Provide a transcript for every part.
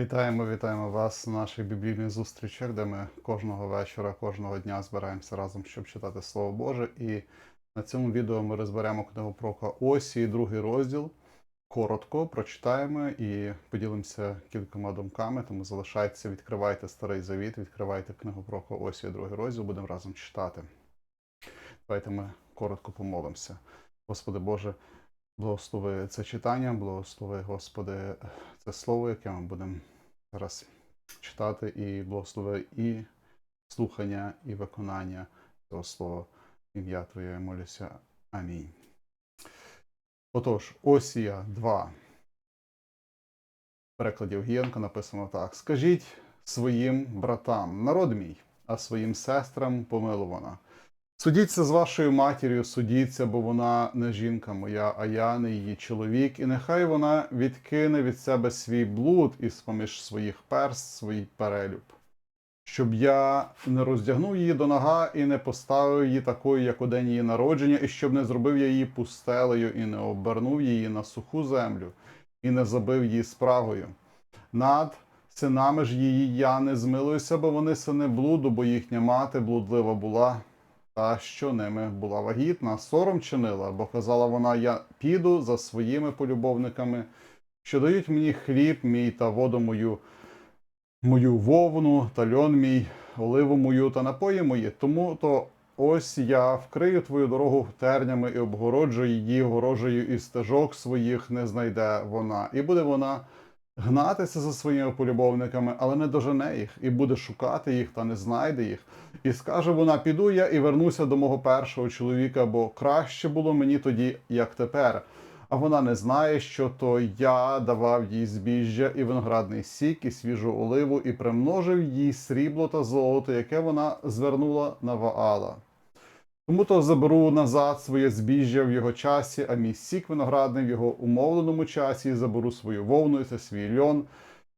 Вітаємо, вітаємо вас на наших біблійних зустрічах, де ми кожного вечора, кожного дня збираємося разом, щоб читати Слово Боже. І на цьому відео ми розберемо книгу пророка Осі, другий розділ. Коротко прочитаємо і поділимося кількома думками. Тому залишайтеся, відкривайте старий завіт, відкривайте книгу пророка Осі, другий розділ, будемо разом читати. Давайте ми коротко помолимося. Господи Боже, благослови це читання, благослови, Господи, це слово, яке ми будемо зараз читати, і благослови і слухання, і виконання цього слова. Ім'я Твоє молюся. Амінь. Отож, Осія 2. В перекладі Огієнка написано так: Скажіть своїм братам, народ мій, а своїм сестрам помилувана. Судіться з вашою матір'ю, судіться, бо вона не жінка моя, а я не її чоловік, і нехай вона відкине від себе свій блуд із поміж своїх перст, свій перелюб, щоб я не роздягнув її до нога і не поставив її такою, як у день її народження, і щоб не зробив я її пустелею, і не обернув її на суху землю, і не забив її спрагою. Над синами ж її я не змилуюся, бо вони сини блуду, бо їхня мати блудлива була та що ними була вагітна, сором чинила, бо казала вона: Я піду за своїми полюбовниками, що дають мені хліб мій та воду мою, мою вовну та льон мій, оливу мою та напої мої. Тому то ось я вкрию твою дорогу тернями і обгороджу її, огорожею і стежок своїх не знайде вона, і буде вона. Гнатися за своїми полюбовниками, але не дожене їх, і буде шукати їх та не знайде їх. І скаже вона: піду я і вернуся до мого першого чоловіка, бо краще було мені тоді, як тепер. А вона не знає, що то я давав їй збіжжя і виноградний сік, і свіжу оливу, і примножив їй срібло та золото, яке вона звернула на Ваала. Тому то заберу назад своє збіжжя в його часі, а мій сік виноградний в його умовленому часі, і заберу свою вовну та свій льон,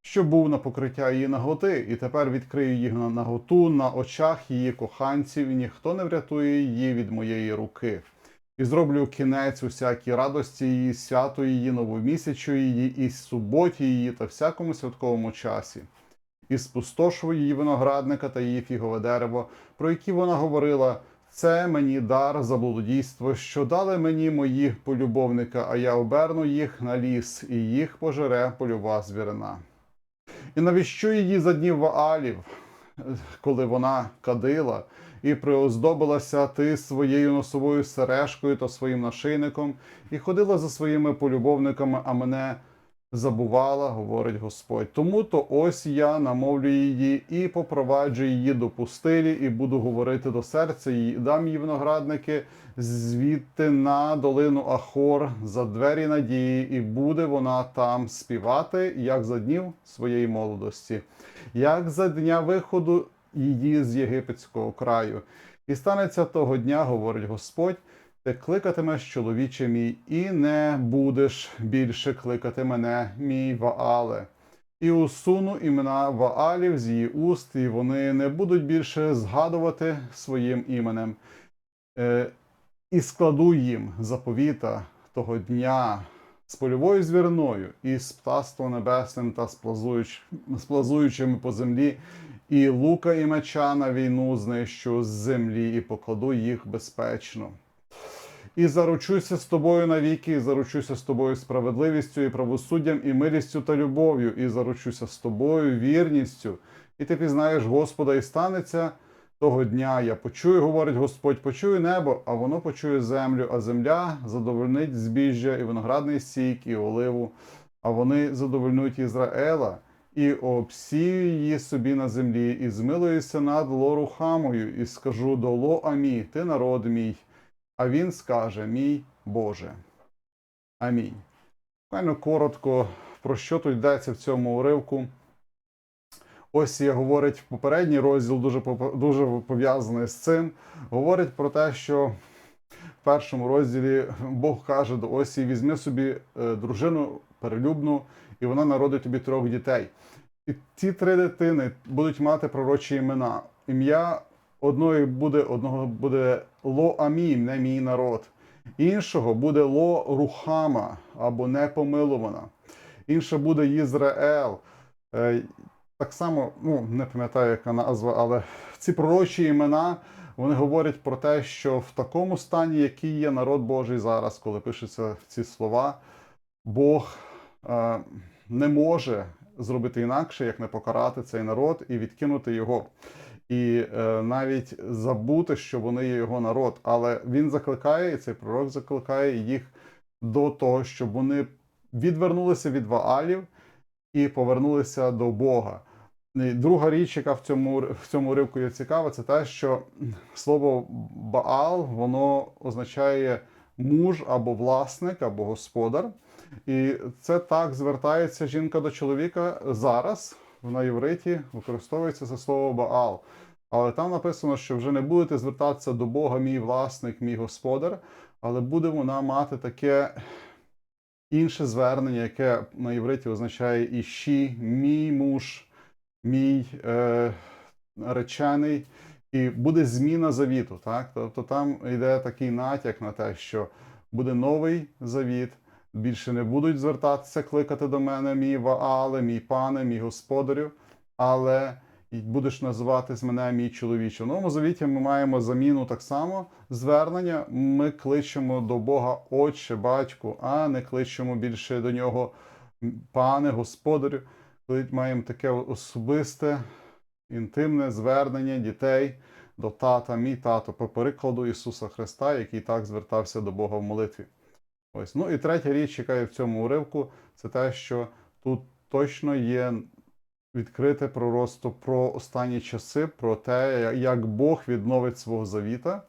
що був на покриття її наготи, і тепер відкрию їх на наготу на очах її коханців, і ніхто не врятує її від моєї руки. І зроблю кінець усякій радості її, святу її, новомісячу її, і суботі її та всякому святковому часі. І спустошую її виноградника та її фігове дерево, про які вона говорила. Це мені дар за блудодійство, що дали мені мої полюбовника, а я оберну їх на ліс, і їх пожере польова звірина. І навіщо її за днів Ваалів, коли вона кадила, і приоздобилася ти своєю носовою сережкою та своїм нашийником, і ходила за своїми полюбовниками, а мене забувала, говорить Господь. Тому то ось я намовлю її і попроваджу її до пустелі, і буду говорити до серця її, дам їй виноградники звідти на долину Ахор за двері надії, і буде вона там співати, як за днів своєї молодості, як за дня виходу її з єгипетського краю. І станеться того дня, говорить Господь. Ти кликатимеш чоловіче мій, і не будеш більше кликати мене, мій Ваале. І усуну імена Ваалів з її уст, і вони не будуть більше згадувати своїм іменем. Е, і складу їм заповіта того дня з польовою звірною, і з птаством небесним та з плазуючими по землі, і лука і меча на війну знищу з землі, і покладу їх безпечно. І заручуся з тобою навіки, і заручуся з тобою справедливістю і правосуддям, і милістю та любов'ю, і заручуся з тобою вірністю. І ти пізнаєш Господа, і станеться того дня. Я почую, говорить Господь, почую небо, а воно почує землю, а земля задовольнить збіжжя, і виноградний сік, і оливу, а вони задовольнуть Ізраїла. І обсію її собі на землі, і змилуюся над лорухамою, і скажу до ло амі, ти народ мій. А він скаже: Мій Боже. Амінь. Буквально коротко, про що тут йдеться в цьому уривку. Ось я говорить попередній розділ, дуже дуже пов'язаний з цим. Говорить про те, що в першому розділі Бог каже до Осі: візьми собі е, дружину перелюбну, і вона народить тобі трьох дітей. І ці три дитини будуть мати пророчі імена. Ім'я одної буде, одного буде Ло Амім, не мій народ. Іншого буде Ло Рухама або непомилувана. Інша буде Ізраїл. Е, Так само, ну не пам'ятаю, яка назва, але ці пророчі імена вони говорять про те, що в такому стані, який є народ Божий зараз, коли пишуться ці слова, Бог е, не може зробити інакше, як не покарати цей народ і відкинути його. І е, навіть забути, що вони є його народ. Але він закликає, і цей пророк закликає їх до того, щоб вони відвернулися від Ваалів і повернулися до Бога. І друга річ, яка в цьому в цьому ривку є цікава, це те, що слово Баал воно означає муж або власник, або господар. І це так звертається жінка до чоловіка зараз. На євриті використовується це слово Баал. Але там написано, що вже не будете звертатися до Бога, мій власник, мій господар, але буде вона мати таке інше звернення, яке на євриті означає іщі, мій муж, мій е, речений, і буде зміна завіту. Так? Тобто там йде такий натяк на те, що буде новий завіт. Більше не будуть звертатися, кликати до мене, мій Ваале, мій пане, мій господарю, але будеш називати з мене мій чоловіче. В новому завіті ми маємо заміну так само звернення. Ми кличемо до Бога Отче, батьку, а не кличемо більше до нього пане, господарю. Коли маємо таке особисте, інтимне звернення дітей до тата, мій тато, по перекладу Ісуса Христа, який так звертався до Бога в молитві. Ось. Ну і третя річ, яка є в цьому уривку, це те, що тут точно є відкрите пророцтво про останні часи, про те, як Бог відновить свого завіта.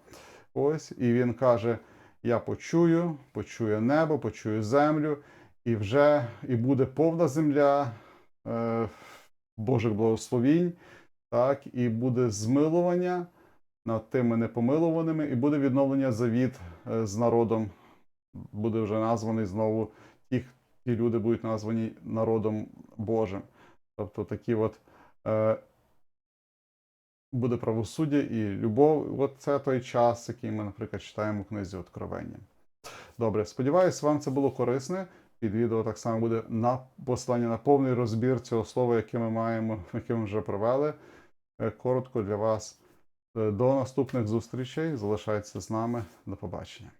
Ось, і він каже: Я почую, почую небо, почую землю, і вже і буде повна земля е, Божих благословінь, так, і буде змилування над тими непомилуваними, і буде відновлення завіт е, з народом буде вже названий знову ті, ті люди будуть названі народом Божим. Тобто такі от е, буде правосуддя і любов. От це той час, який ми, наприклад, читаємо у книзі Откровення. Добре, сподіваюся, вам це було корисне. Під відео так само буде на послання на повний розбір цього слова, яке ми маємо, яке ми вже провели. Е, Коротко для вас. Е, До наступних зустрічей. Залишайтеся з нами. До побачення.